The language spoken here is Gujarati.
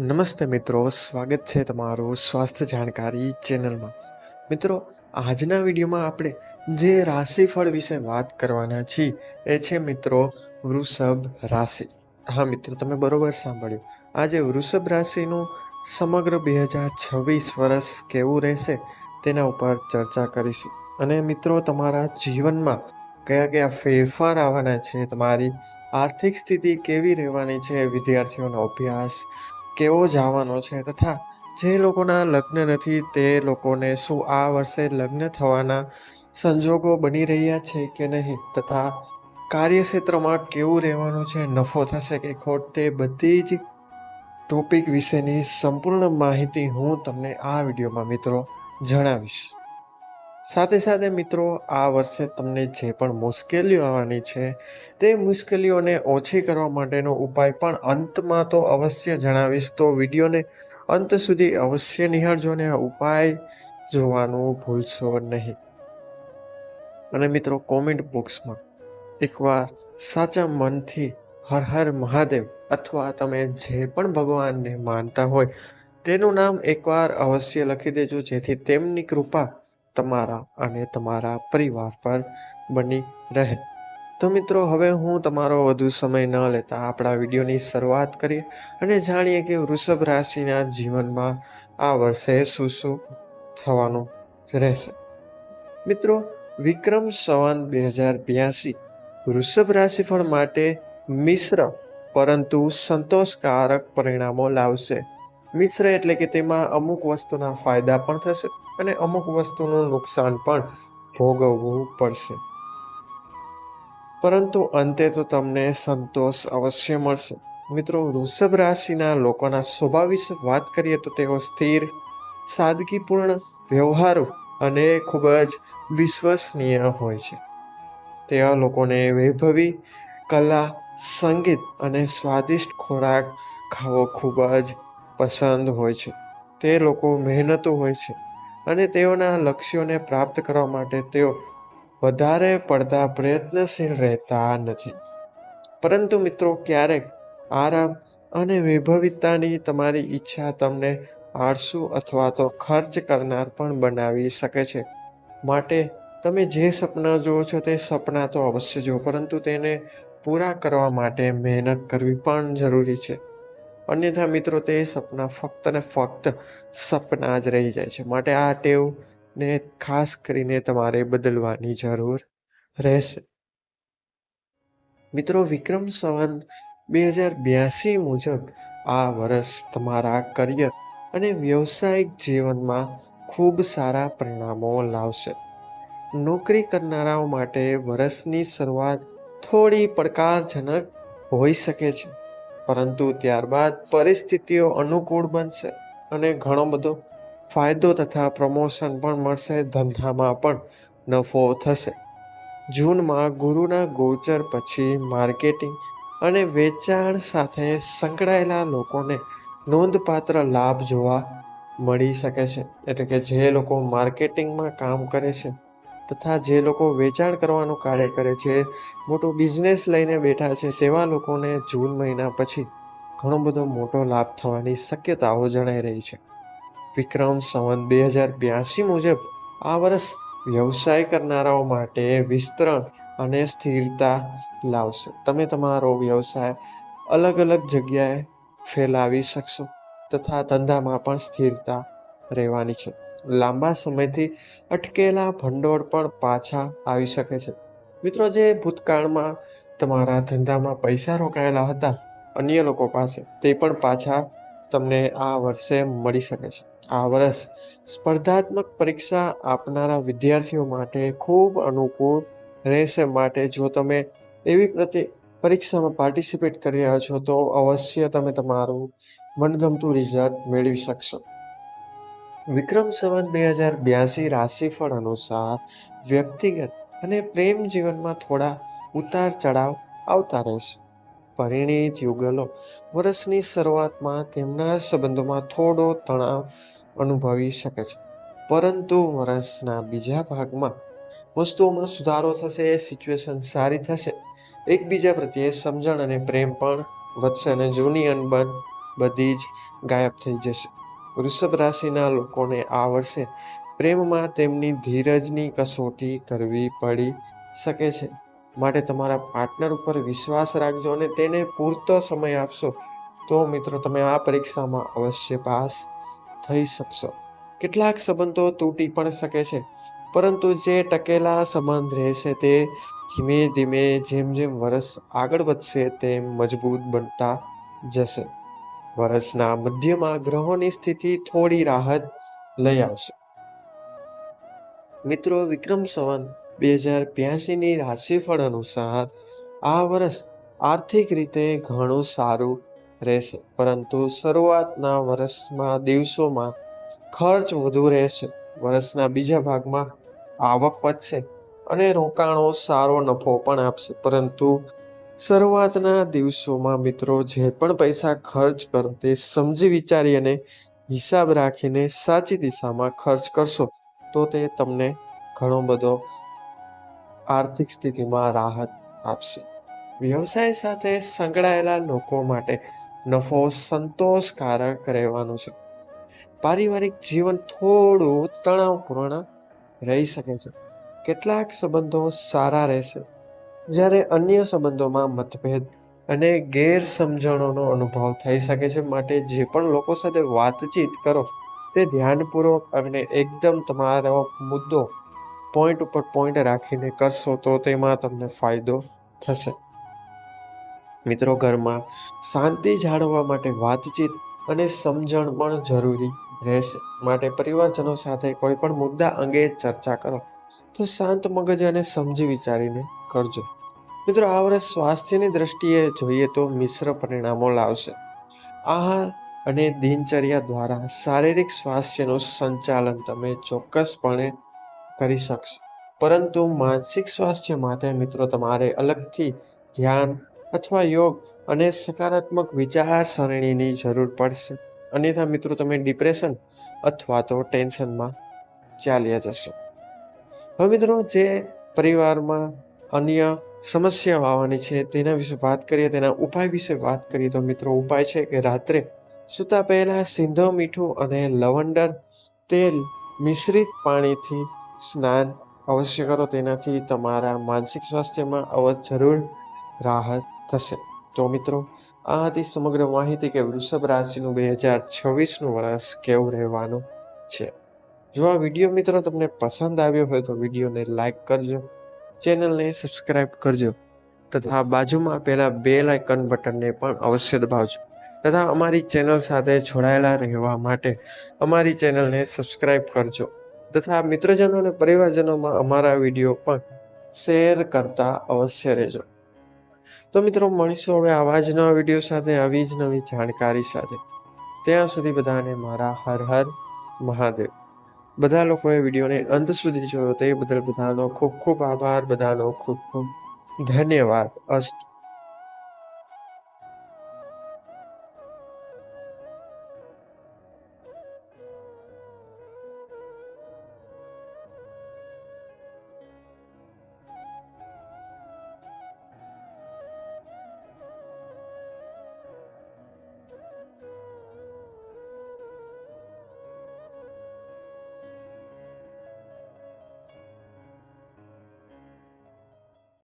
નમસ્તે મિત્રો, સ્વાગત છે તમારું સ્વાસ્થ્ય જાણકારી ચેનલમાં. મિત્રો, આજના વિડીયોમાં આપણે જે રાશિફળ વિશે વાત કરવાના છીએ, એ છે મિત્રો વૃષભ રાશિ. હા મિત્રો, તમે બરોબર સાંભળ્યું. આજે વૃષભ રાશિનું સમગ્ર બે હજાર છવ્વીસ વર્ષ કેવું રહેશે, તેના ઉપર ચર્ચા કરીશું. અને મિત્રો, તમારા જીવનમાં કયા કયા ફેરફાર આવવાના છે, તમારી આર્થિક સ્થિતિ કેવી રહેવાની છે, વિદ્યાર્થીઓનો અભ્યાસ કેવો જવાનો છે તથા જે લોકોના લગ્ન નથી તે લોકોને શું આ વર્ષે લગ્ન થવાના સંજોગો બની રહ્યા છે કે નહીં તથા કાર્યક્ષેત્રમાં કેવું રહેવાનું છે, નફો થશે કે ખોટ તે બધી જ ટોપિક વિશેની સંપૂર્ણ માહિતી હું તમને આ વિડીયોમાં મિત્રો જણાવીશ. સાથે સાથે મિત્રો, આ વર્ષે તમને જે પણ મુશ્કેલીઓ આવવાની છે, તે મુશ્કેલીઓને ઓછી કરવા માટેનો ઉપાય પણ અંતમાં તો અવશ્ય જણાવીશ. તો વિડીયોને અંત સુધી અવશ્ય નિહાળજો ને આ ઉપાય જોવાનું ભૂલશો નહીં. અને મિત્રો કોમેન્ટ બોક્સમાં એકવાર સાચા મનથી હર હર મહાદેવ અથવા તમે જે પણ ભગવાનને માનતા હોય, તેનું નામ એકવાર અવશ્ય લખી દેજો, જેથી તેમની કૃપા તમારા અને તમારા પરિવાર પર બની રહે. તો મિત્રો, હવે હું તમારો વધુ સમય ન લેતા આપણા વિડીયોની શરૂઆત કરીએ અને જાણીએ કે વૃષભ રાશિના જીવનમાં આ વર્ષે શું શું થવાનું રહેશે. મિત્રો, વિક્રમ સંવંત બે હજાર બ્યાસી, વૃષભ રાશિફળ માટે મિશ્ર પરંતુ સંતોષકારક પરિણામો લાવશે. મિશ્ર એટલે કે તેમાં અમુક વસ્તુના ફાયદા પણ થશે. અને અમુક વસ્તુનું નુકસાન પણ ભોગવવું પડશે. પરંતુ અંતે તો તમને સંતોષ અવશ્ય મળશે. મિત્રો, વૃષભ રાશિના લોકોના સ્વભાવ વિશે વાત કરીએ તો તેઓ સ્થિર, સાદગીપૂર્ણ, વ્યવહારો અને ખૂબ જ વિશ્વસનીય હોય છે. તેવા લોકોને વૈભવી, કલા, સંગીત અને સ્વાદિષ્ટ ખોરાક ખાવો ખૂબ જ પસંદ હોય છે. તે લોકો મહેનતુ હોય છે. અને તેઓના લક્ષ્યોને પ્રાપ્ત કરવા માટે તેઓ વધારે પડતા પ્રયત્નશીલ રહેતા નથી. પરંતુ મિત્રો, ક્યારેક આરામ અને વૈભવિતાની તમારી ઈચ્છા તમને આળસુ અથવા તો ખર્ચ કરનાર પણ બનાવી શકે છે. માટે તમે જે સપના જુઓ છો તે સપના તો અવશ્ય જુઓ, પરંતુ તેને પૂરા કરવા માટે મહેનત કરવી પણ જરૂરી છે. અન્યથા મિત્રો, તે સપના ફક્ત ને ફક્ત સપના જ રહી જાય છે. માટે આ ટેવને ખાસ કરીને તમારે બદલવાની જરૂર રહેશે. મિત્રો, વિક્રમ સંવંત બે હજાર બ્યાસી મુજબ આ વર્ષ તમારા કરિયર અને વ્યવસાયિક જીવનમાં ખૂબ સારા પરિણામો લાવશે. નોકરી કરનારાઓ માટે વર્ષની શરૂઆત થોડી પડકારજનક હોઈ શકે છે. પરંતુ ત્યારબાદ પરિસ્થિતિઓ અનુકૂળ બનશે અને ઘણો બધો ફાયદો તથા પ્રમોશન પણ મળશે. ધંધામાં પણ નફો થશે. જૂનમાં ગુરુના ગોચર પછી માર્કેટિંગ અને વેચાણ સાથે સંકળાયેલા લોકોને નોંધપાત્ર લાભ જોવા મળી શકે છે. એટલે કે જે લોકો માર્કેટિંગમાં કામ કરે છે તથા જે લોકો વેચાણ કરવાનું કાર્ય કરે છે, મોટો બિઝનેસ લઈને બેઠા છે તેવા લોકોને જૂન મહિના પછી ઘણો બધો મોટો લાભ થવાની શક્યતાઓ જણાઈ રહી છે. વિક્રમ સંવંત બે હજાર બ્યાસી મુજબ આ વર્ષ વ્યવસાય કરનારાઓ માટે વિસ્તરણ અને સ્થિરતા લાવશે. તમે તમારો વ્યવસાય અલગ અલગ જગ્યાએ ફેલાવી શકશો તથા ધંધામાં પણ સ્થિરતા રહેવાની છે. લાંબા સમયથી અટકેલા ભંડોળ પણ પાછા આવી શકે છે. મિત્રો, જે ભૂતકાળમાં તમારા ધંધામાં પૈસા રોકાયેલા હતા, અન્ય લોકો પાસે, તે પણ પાછા તમને આ વર્ષે મળી શકે છે. આ વર્ષ સ્પર્ધાત્મક પરીક્ષા આપનારા વિદ્યાર્થીઓ માટે ખૂબ અનુકૂળ રહેશે. માટે જો તમે એવી પ્રતિ, પરીક્ષામાં પાર્ટિસિપેટ કરી રહ્યા છો, તો અવશ્ય તમે તમારું મનગમતું રિઝલ્ટ મેળવી શકશો. વિક્રમ સંવત બે હજાર બ્યાસી રાશિફળ અનુસાર વ્યક્તિગત અને પ્રેમ જીવનમાં થોડા ઉતાર ચઢાવ આવતા રહેશે. પરિણીત યુગલો વર્ષની શરૂઆતમાં તેમના સંબંધોમાં થોડો તણાવ અનુભવી શકે છે. પરંતુ વર્ષના બીજા ભાગમાં વસ્તુઓમાં સુધારો થશે, સિચ્યુએશન સારી થશે. એકબીજા પ્રત્યે સમજણ અને પ્રેમ પણ વધશે અને જૂની અનબન બધી જ ગાયબ થઈ જશે. વૃષભ રાશિના લોકોને આ વર્ષે પ્રેમમાં તેમની ધીરજની કસોટી કરવી પડી શકે છે. માટે તમારા પાર્ટનર ઉપર વિશ્વાસ રાખજો અને તેને પૂરતો સમય આપશો. તો મિત્રો, તમે આ પરીક્ષામાં અવશ્ય પાસ થઈ શકશો. કેટલાક સંબંધો તૂટી પણ શકે છે, પરંતુ જે ટકેલા સંબંધ રહેશે તે ધીમે ધીમે જેમ જેમ વર્ષ આગળ વધશે, તેમ મજબૂત બનતા જશે. વર્ષના મધ્યમાં ગ્રહોની સ્થિતિ થોડી રાહત લઈ આવશે. મિત્રો, વિક્રમ સંવંત બે હજાર બ્યાસીની રાશિફળ અનુસાર આ વર્ષ આર્થિક રીતે ઘણું સારું રહેશે, પરંતુ શરૂઆતના વર્ષમાં દિવસોમાં ખર્ચ વધુ રહેશે. વર્ષના બીજા ભાગમાં આવક વધશે અને રોકાણો સારો નફો પણ આપશે, પરંતુ શરૂઆતના દિવસોમાં મિત્રો જે પણ પૈસા ખર્ચ કરો તે સમજી વિચારી અને હિસાબ રાખીને સાચી દિશામાં ખર્ચ કરશો, તો તે તમને ઘણો બધો આર્થિક સ્થિતિમાં રાહત આપશે. વ્યવસાય સાથે સંકળાયેલા લોકો માટે નફો સંતોષકારક રહેવાનો છે. પારિવારિક જીવન થોડું તણાવપૂર્ણ રહી શકે છે. કેટલાક સંબંધો સારા રહેશે. જ્યારે અન્ય સંબંધોમાં મતભેદ અને ગેરસમજણોનો અનુભવ થઈ શકે છે માટે જે પણ લોકો સાથે વાતચીત કરો, તે ધ્યાનપૂર્વક અને એકદમ તમારો મુદ્દો પોઈન્ટ ઉપર પોઈન્ટ રાખીને કરશો તો તેમાં તમને ફાયદો થશે. મિત્રો, ઘરમાં શાંતિ જાળવવા માટે વાતચીત અને સમજણ પણ જરૂરી રહેશે. માટે પરિવારજનો સાથે કોઈ પણ મુદ્દા અંગે ચર્ચા કરો, તો શાંત મગજ અને સમજી વિચારીને કરજો. મિત્રો, આ વર્ષ સ્વાસ્થ્યની દ્રષ્ટિએ જોઈએ તો મિશ્ર પરિણામો લાવશે. આહાર અને દિનચર્યા દ્વારા શારીરિક સ્વાસ્થ્યનું સંચાલન તમે ચોક્કસપણે કરી શકશો. પરંતુ માનસિક સ્વાસ્થ્ય માટે મિત્રો, તમારે અલગથી ધ્યાન અથવા યોગ અને સકારાત્મક વિચારસરણીની જરૂર પડશે. અન્યથા મિત્રો, તમે ડિપ્રેશન અથવા તો ટેન્શનમાં ચાલ્યા જશો. હવે મિત્રો, જે પરિવારમાં અન્ય સમસ્યાઓ આવવાની છે, તેના વિશે વાત કરીએ, તેના ઉપાય વિશે વાત કરીએ તો મિત્રો ઉપાય છે કે રાત્રે સૂતા પહેલાં સિંધો મીઠું અને લવંડર તેલ મિશ્રિત પાણીથી સ્નાન અવશ્ય કરો, તેનાથી તમારા માનસિક સ્વાસ્થ્યમાં અવશ્ય જરૂર રાહત થશે. તો મિત્રો, આ હતી સમગ્ર માહિતી કે વૃષભ રાશિનું બે હજાર છવ્વીસનું વર્ષ કેવું રહેવાનું છે. જો આ વીડિયો મિત્રો તમને પસંદ આવ્યો હોય તો વિડીયોને લાઈક કરજો ચેનલને સબસ્ક્રાઈબ કરજો તથા બાજુમાં પહેલાં બેલ આઇકન બટનને પણ અવશ્ય દબાવજો તથા અમારી ચેનલ સાથે જોડાયેલા રહેવા માટે અમારી ચેનલને સબસ્ક્રાઈબ કરજો તથા મિત્રજનો અને પરિવારજનોમાં અમારા વીડિયો પણ શેર કરતા અવશ્ય રહેજો. તો મિત્રો, મળીશું હવે આવા જ નવા વીડિયો સાથે, આવી જ નવી જાણકારી સાથે. ત્યાં સુધી બધાને મારા હર હર મહાદેવ. બધા લોકોએ વિડીયોને અંત સુધી જોયો તે બદલ બધાનો ખૂબ ખૂબ આભાર, બધાનો ખૂબ ખૂબ ધન્યવાદ. અસ્તુ